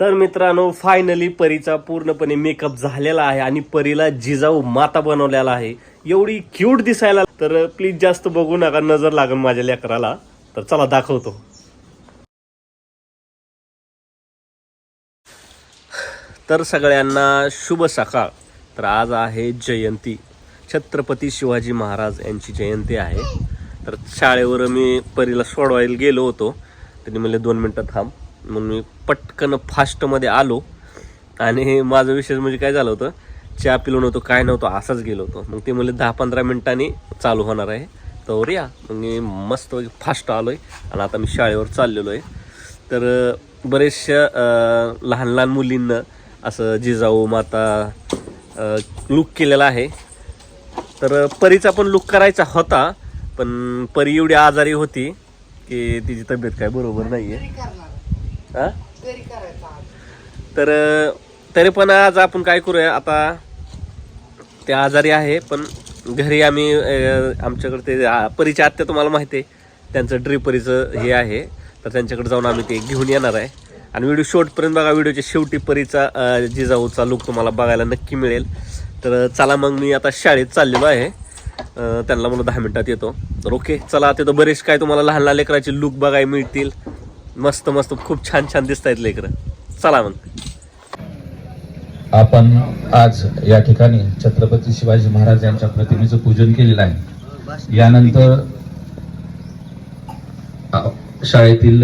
तर मित्रांनो फायनली परीचा पूर्णपणे मेकअप झालेला आहे आणि परीला जिजाऊ माता बनवलेला आहे. एवढी क्यूट दिसायला तर प्लीज जास्त बघू नका नजर लागेल माझ्या लेकराला. तर चला दाखवतो. तर सगळ्यांना शुभ सकाळ. तर आज आहे जयंती. छत्रपती शिवाजी महाराज यांची जयंती आहे. तर शाळेवर मी परीला सोडवायला गेलो होतो. त्यांनी म्हणले दोन मिनटं थांब. म्हणून मी पटकन फास्टमध्ये आलो. आणि माझं विशेष म्हणजे काय झालं होतं चहा पिलो नव्हतो काय नव्हतं असाच गेलो होतो. मग ते म्हणले दहा पंधरा मिनिटांनी चालू होणार आहे. तर या. मग मी मस्त फास्ट आलो आहे आणि आता मी शाळेवर चाललेलो आहे. तर बरेचशा लहान लहान मुलींना असं जिजाऊ माता लुक केलेला आहे. तर परीचा पण लुक करायचा होता. पण परी एवढी आजारी होती की तिची तब्येत काय बरोबर नाही आहे हां? तर तरी पण आज आपण काय करूया आता ते आजारी आहे पण घरी आम्ही आमच्याकडे ते परीच्या आत्या तुम्हाला माहिती आहे त्यांचं ड्रिपरीचं हे आहे तर त्यांच्याकडे जाऊन आम्ही ते घेऊन येणार आहे. आणि व्हिडिओ शेवटपर्यंत बघा व्हिडिओच्या शेवटी परीचा जिजाऊचा लुक तुम्हाला बघायला नक्की मिळेल. तर चला मग मी आता शाळेत चाललेलो आहे. त्यांना मला दहा मिनिटात येतो. तर ओके चला तिथं बरेच काय तुम्हाला लहान लहान लेकराचे लुक बघायला मिळतील. मस्त मस्त खूप छान छान दिसत आहेत लेकरं. चला मग. आपण आज या ठिकाणी छत्रपती शिवाजी महाराज यांच्या प्रतिमेचं पूजन केलेलं आहे. यानंतर शाळेतील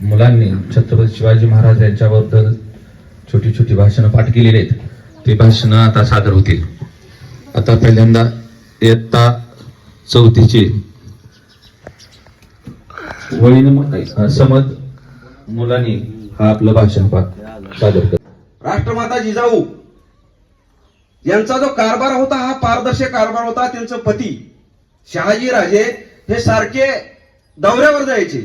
मुलांनी छत्रपती शिवाजी महाराज यांच्याबद्दल छोटी छोटी भाषणं पाठ केलेली आहेत. ती भाषणं आता सादर होतील. आता पहिल्यांदा इयत्ता चौथीची वळीन समज मुलांनी हा आपलं भाषण पाठ सादर कर. राष्ट्रमाता जिजाऊ यांचा जो कारभार होता हा पारदर्शक कारभार होता. त्यांचं पती शहाजी राजे हे सारखे दौऱ्यावर जायचे.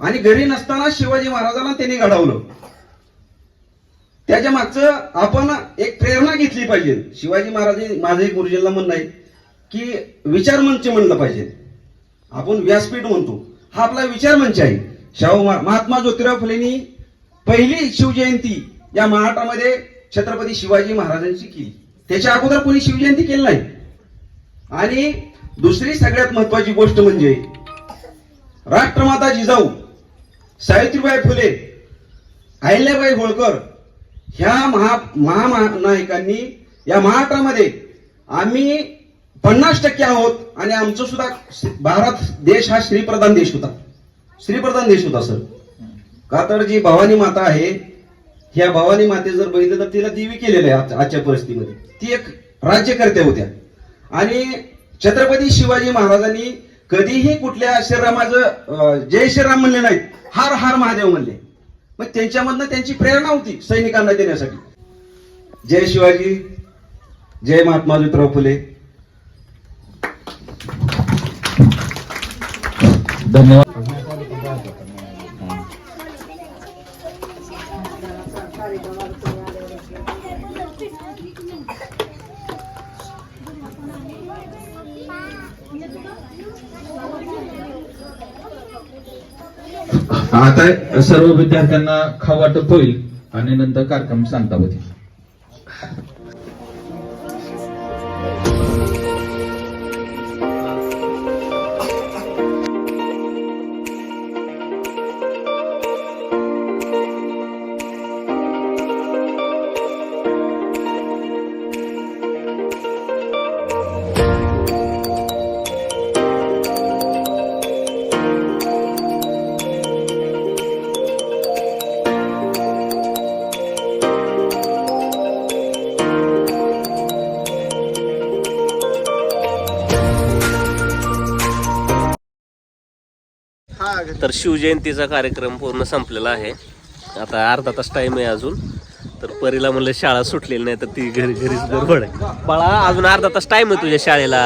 आणि घरी नसताना शिवाजी महाराजांना त्यांनी घडवलं. त्याच्या मागचं आपण एक प्रेरणा घेतली पाहिजे. शिवाजी महाराज माझे गुरुजींना म्हणणं आहे की विचार मंच म्हणलं पाहिजे. आपण व्यासपीठ म्हणतो. हा आपला विचारमंच आहे. शाहू महात्मा ज्योतिराव फुलेंनी पहिली शिवजयंती या महाराष्ट्रामध्ये छत्रपती शिवाजी महाराजांची केली. त्याच्या अगोदर कोणी शिवजयंती केली नाही. आणि दुसरी सगळ्यात महत्वाची गोष्ट म्हणजे राष्ट्रमाता जिजाऊ सावित्रीबाई फुले अहिल्याबाई होळकर ह्या महा महानायकांनी या महाराष्ट्रामध्ये आम्ही पन्नास टक्के आहोत आणि आमचं सुद्धा भारत देश हा श्रीप्रधान देश होता. श्रीप्रधान देश होता सर. का तर जी भवानी माता आहे. ह्या भवानी माते जर बघितलं तर तिला देवी केलेलं आहे आज- आजच्या परिस्थितीमध्ये. ती एक राज्यकर्त्या होत्या. आणि छत्रपती शिवाजी महाराजांनी कधीही कुठल्या श्रीरामाचं जय श्रीराम म्हणले नाहीत. हार हार महादेव म्हणले. मग त्यांच्यामधनं त्यांची प्रेरणा होती सैनिकांना देण्यासाठी. जय शिवाजी जय महात्मा ज्योतिराव फुले. धन्यवाद. आता सर्व विद्यार्थ्यांना खाऊ वाटप होईल आणि नंतर कार्यक्रम सांगता होतील. तर शिवजयंतीचा कार्यक्रम पूर्ण संपलेला आहे. आता अर्धा तास टाइम आहे अजून. तर परीला म्हणलं शाळा सुटलेली नाही तर ती घरी घरीच बरोबर आहे. बाळा अजून अर्धा तास टाइम आहे तुझ्या शाळेला.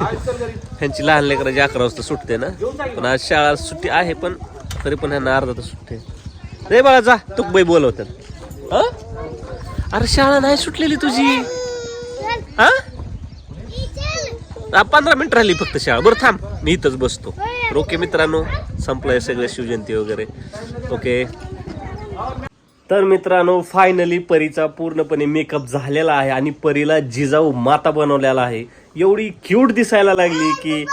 ह्यांची लहान लेकराची अकरा वाजता सुटते ना. पण आज शाळा सुट्टी आहे पण तरी पण ह्यांना अर्धा तास सुट्टी रे बाळा जा. तू बाई बोलवतात अरे शाळा नाही सुटलेली तुझी. हा पंधरा मिनिट राहिली फक्त शाळा. बरं थांब. मी इथंच बसतो. ओके मित्रांनो. संपलंय सगळे शिवजयंती वगैरे. ओके. तर मित्रांनो फायनली परीचा पूर्णपणे मेकअप झालेला आहे आणि परीला जिजाऊ माता बनवलेला आहे. एवढी क्यूट दिसायला लागली की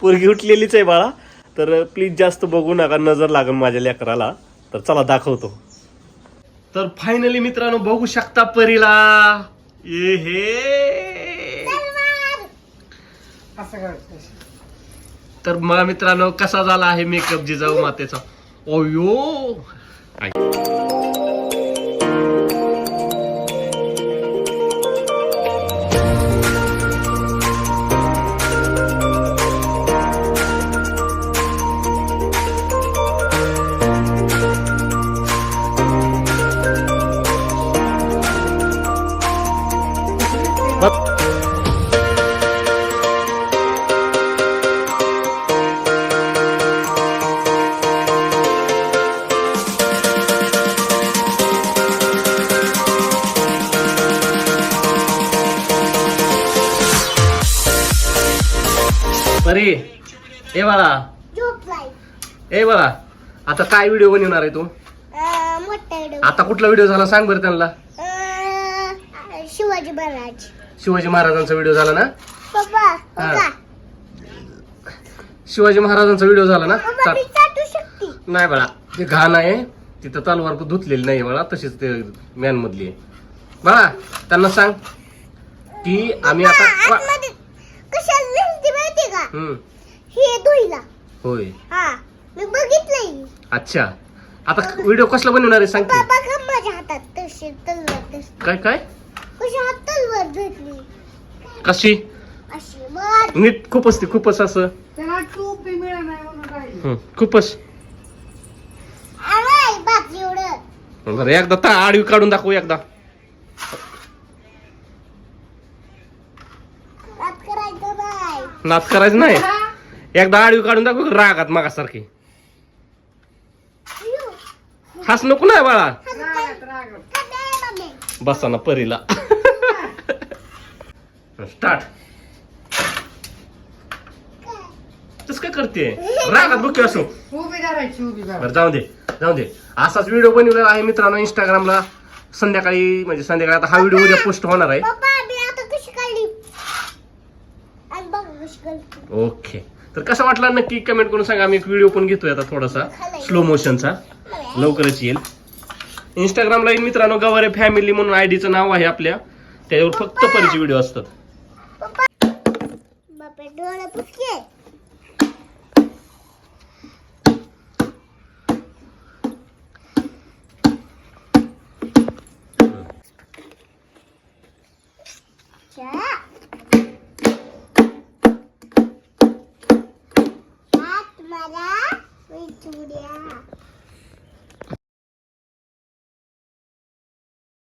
पोरगी उठलेलीच आहे बाळा. तर प्लीज जास्त बघू नका नजर लागून माझ्या लेकराला. तर चला दाखवतो. तर फायनली मित्रांनो बघू शकता परीला. ए हे. तर मग मित्रांनो कसा झाला आहे मेकअप जिजाऊ मातेचा? ओयो परी ए बाळा. ए बाळा आता काय व्हिडिओ बनवणार आहे तू? आता कुठला व्हिडिओ झाला सांग बरं त्यांना. शिवाजी महाराज. शिवाजी महाराजांचा व्हिडिओ झाला ना? हा. शिवाजी महाराजांचा व्हिडिओ झाला ना? चा- नाही बाळा ते घाण आहे. तिथं तलवार धुतलेली नाही बाळा तशीच ते मॅन मधली आहे. बाळा त्यांना सांग. की आम्ही आता हम्म, हे धुईला होय. हा मी बघितलंय. अच्छा. आता व्हिडिओ कसला बनवणार आहे बाबा का माझ्या हातात तशी तलवार काय काय? कशी हात तलवार कशी? अशी मग नीट खूपच ते खूपच असं. त्याला टोपी मिळाली नाही म्हणून राहिली. हम्म, खूपच. आवाय बाप एवढं. बरं एकदा ता आडवी काढून दाखवू एकदा रात करायचं नाच करायचं नाही. एकदा आडवी काढून दाखवू रागात मागासारखी. हास नको नाही बाळा. बसा ना परीला. स्टार्ट. तस काय करते रागात बघ की असो. उभी धरायची उभी धरायची बरं जाऊ दे जाऊ दे. असाच व्हिडिओ बनवलेला आहे मित्रांनो इंस्टाग्रामला संध्याकाळी म्हणजे संध्याकाळी आता हा व्हिडिओ उद्या पोस्ट होणार आहे पप्पा मी आता कशी काढली आणि बघ कशी काढली ओके. तर कसा वाटला नक्की कमेंट करून सांगा. आम्ही एक व्हिडिओ पण घेतोय आता थोडासा. स्लो मोशनचा लवकरच येईल. इंस्टाग्रामला येईल मित्रांनो गवारे फॅमिली म्हणून आयडीचं नाव आहे आपल्या. त्याच्यावर फक्त परीचे व्हिडिओ असतात. चा